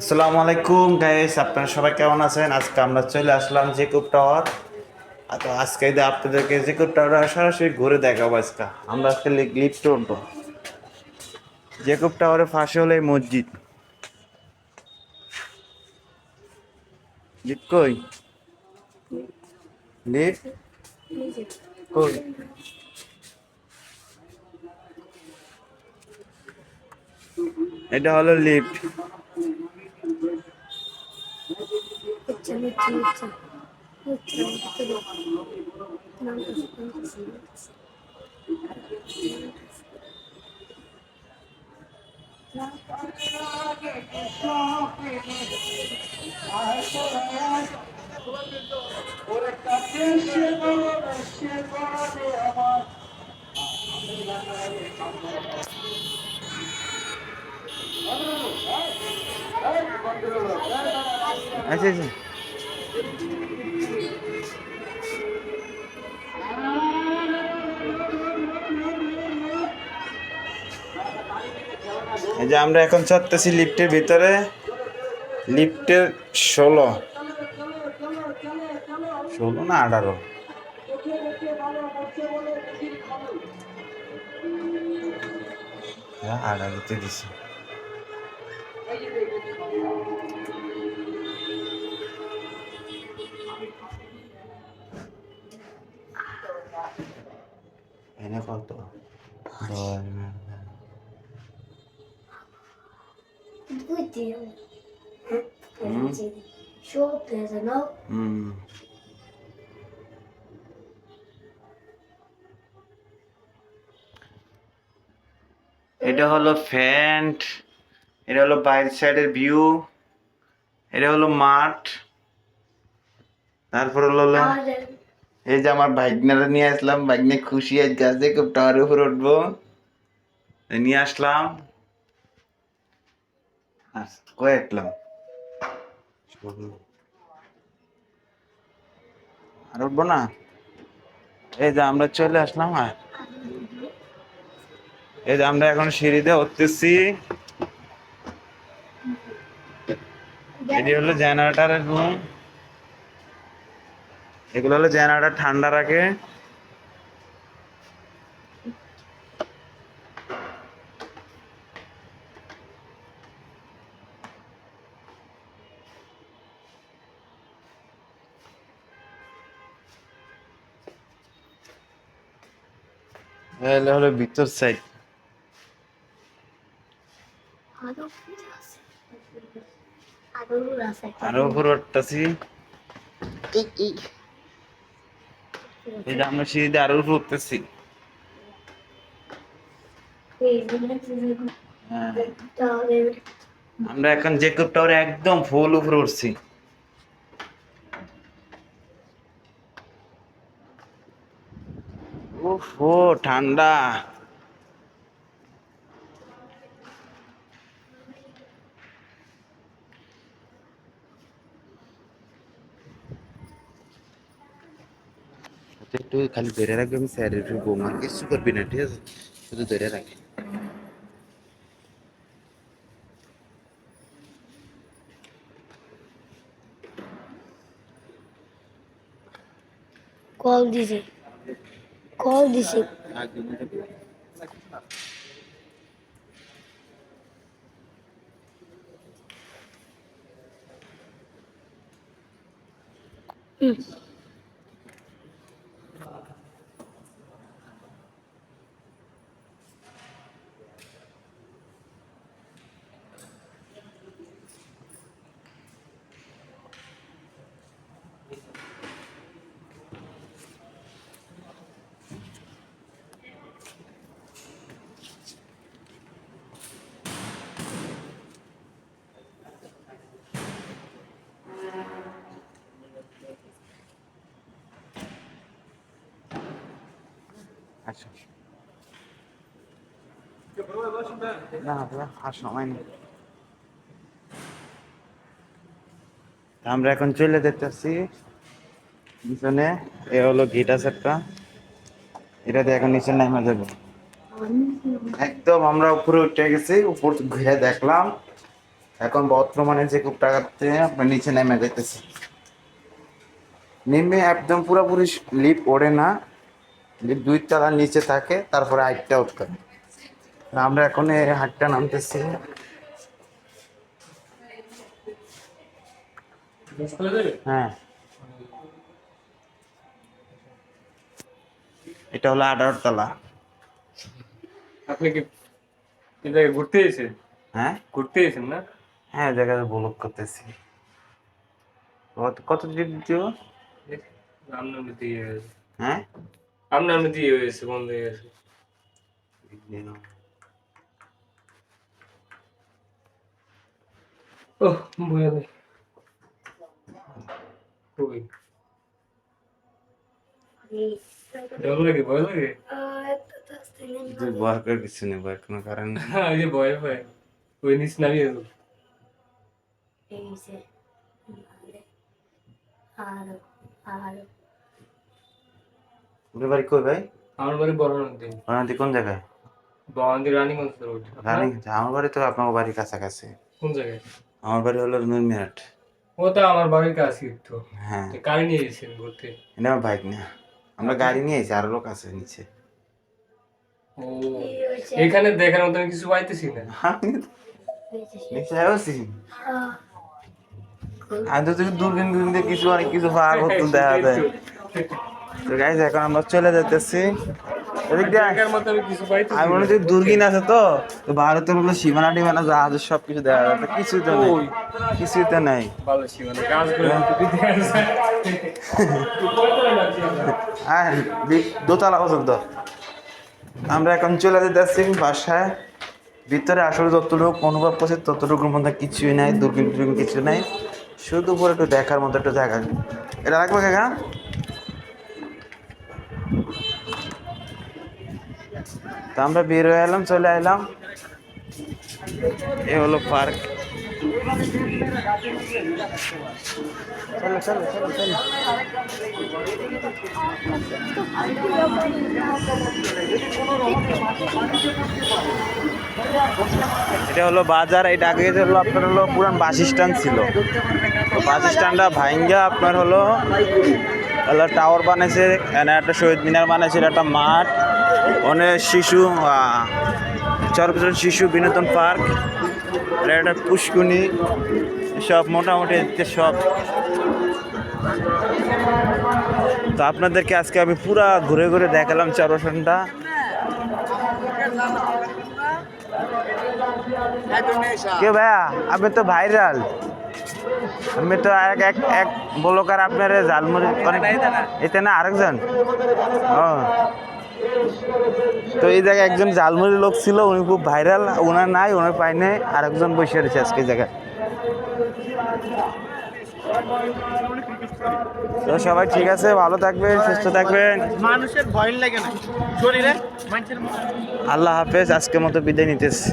আসসালামু আলাইকুম গাইস আপনারা সবাই কেমন আছেন? আজকে আমরা চলে আসলাম জেকুব টাওয়ার তো আজকে আপনাদেরকে জেকুব টাওয়ার সরাসরি ঘুরে দেখাবো আজকে। আমরা আজকে লিফট উঠবো জেকুব টাওয়ারের পাশে হলো এই মসজিদ। লিফট কই? লিফট? কই? এটা হলো লিফট। হচ্ছে হচ্ছে হচ্ছে হচ্ছে হচ্ছে নামটা শুনতেছি আচ্ছা আচ্ছা। এই যে আমরা এখন চড়তেছি লিফটের ভিতরে। লিফটের ষোলো। ষোলো না আঠারো? আঠারোতে দিছি। এনে কত? হ্যাঁ? এটা হলো ফ্যান্ট এটা হলো বাইর সাইডের ভিউ এটা হলো মাঠ তারপর হলো এই যে আমার বাইকনারা নিয়ে আসলাম বাইক খুশি আজ গাছে খুব টাওয়ারের উপর উঠবো। নিয়ে আসলাম। আসলাম? আর উঠবো না? এই যে আমরা চলে আসলাম আর। এই যে আমরা এখন সিঁড়িতে উঠতেছি। এটি হলো জেনারেটারের রুম এগুলো হলো জেনারেটর ঠান্ডা রাখে। হলো ভিতর সাইড আরও আছে। আরও এই যে আমরা আরও উপরে উঠতেছি। হ্যাঁ। আমরা এখন জেকব টাওয়ারে একদম ফুল উপরে উঠছি। উফ, ও ঠান্ডা। একটু খালি ধরে রাখবি আমি স্যারের একটু বৌমার কিছু করবি না ঠিক আছে শুধু ধরে রাখি কল দিছে কল দিছে হুম আচ্ছা। আমরা এখন চলে যেতেছি। পিছনে, এ হলো গিটা সেটটা এটাতে এখন নিচে নামা যাবে। একদম আমরা উপরে উঠে গেছি, উপর ঘুরে দেখলাম। এখন বর্তমানে যে কূপটাতে আপনার নিচে নেমে যেতেছে নেমে একদম পুরোপুরি লিপ ওড়ে না। দুই তলার নিচে থাকে তারপরে হাইটটা উঠতে। আমরা এখন এই হাটটা নামতেছি। হ্যাঁ। এটা হলো আঠারো তলা। আপনি কি এই জায়গায় ঘুরতে এসেছেন? হ্যাঁ? ঘুরতে এসেছেন না? হ্যাঁ জায়গায় ব্লক করতেছি। কত- কত দিন দিও? হ্যাঁ? আমনে আমনে দিয়ে গেছে বন্ধ হয়ে গেছে। ও ভয় লাগে ওই ডর লাগে ভয় লাগে? তুই ভয় করে কিছু নেই ভয় কোনো কারণ নেই। হ্যাঁ যে ভয় ভয়। ওই নিচ নামিয়ে দেবো। আরও আরও। বাড়ি কই ভাই? আমার বাড়ি কোন জায়গায়? রানীগঞ্জ রোড আমার বাড়ি তো আপনার বাড়ির কাছাকাছি। কোন জায়গায়? আমার বাড়ি হলো নুনমিরাট ও তো আমার বাড়ির কাছে তো হ্যাঁ। তো গাড়ি নিয়ে ঘুরতে? আমার বাইক না। আমরা গাড়ি নিয়ে এসেছি আরও লোক আছে নিচে। ও এখানে দেখার মতো কিছু পাইতেছি না? নিচে আছি। আমি তো দূরবীন দূরবীন কিছু অনেক কিছু ভাগ হতো দেখা যায়। তো গাইজ এখন আমরা চলে মতো আমি মনে হচ্ছে দূরবীন আছে তো? তো ভারতের হলো সীমানা টিমানা জাহাজ সব কিছু দেখা যাবে কিছুই তো নেই। কিছুই তো নেই। হ্যাঁ। দোতলা পর্যন্ত। আমরা এখন চলে যেতেছি বাসায়। ভিতরে আসলে যতটুকু অনুভব করছে ততটুকুর মধ্যে কিছুই নাই দুর্গিন টুরবীন কিছু নাই। শুধু উপরে একটু দেখার মতো একটু জায়গা। এটা রাখব কাকা? আমরা বের হয়ে এলাম, চলে এলাম। এ হলো পার্ক। এটা হলো বাজার, এটা আগে হলো আপনার হলো পুরান বাস স্ট্যান্ড ছিল। তো বাস স্ট্যান্ডটা ভাঙ্গা আপনার হলো টাওয়ার এখানে একটা শহীদ মিনার বানাইছিল একটা মাঠ। অনেক শিশু চরপিছন শিশু বিনোদন পার্ক একটা পুষ্কুনি সব মোটামুটি সব। তো আপনাদেরকে আজকে আমি পুরা ঘুরে ঘুরে দেখালাম চরসনটা কে ভাইয়া আপনি তো ভাইরাল। আমি তো এক এক এক বলকার আপনার অনেক এতে না আরেকজন? ও। তো এই জায়গায় একজন জালমুড়ি লোক ছিল উনি খুব ভাইরাল ওনার নাই ওনার পায় নাই আরেকজন বসে রয়েছে আজকে জায়গায়। তো সবাই ঠিক আছে ভালো থাকবেন সুস্থ থাকবেন। মানুষের ভয় লাগে না শরীরে আল্লাহ হাফেজ আজকের মতো বিদায় নিতেছি।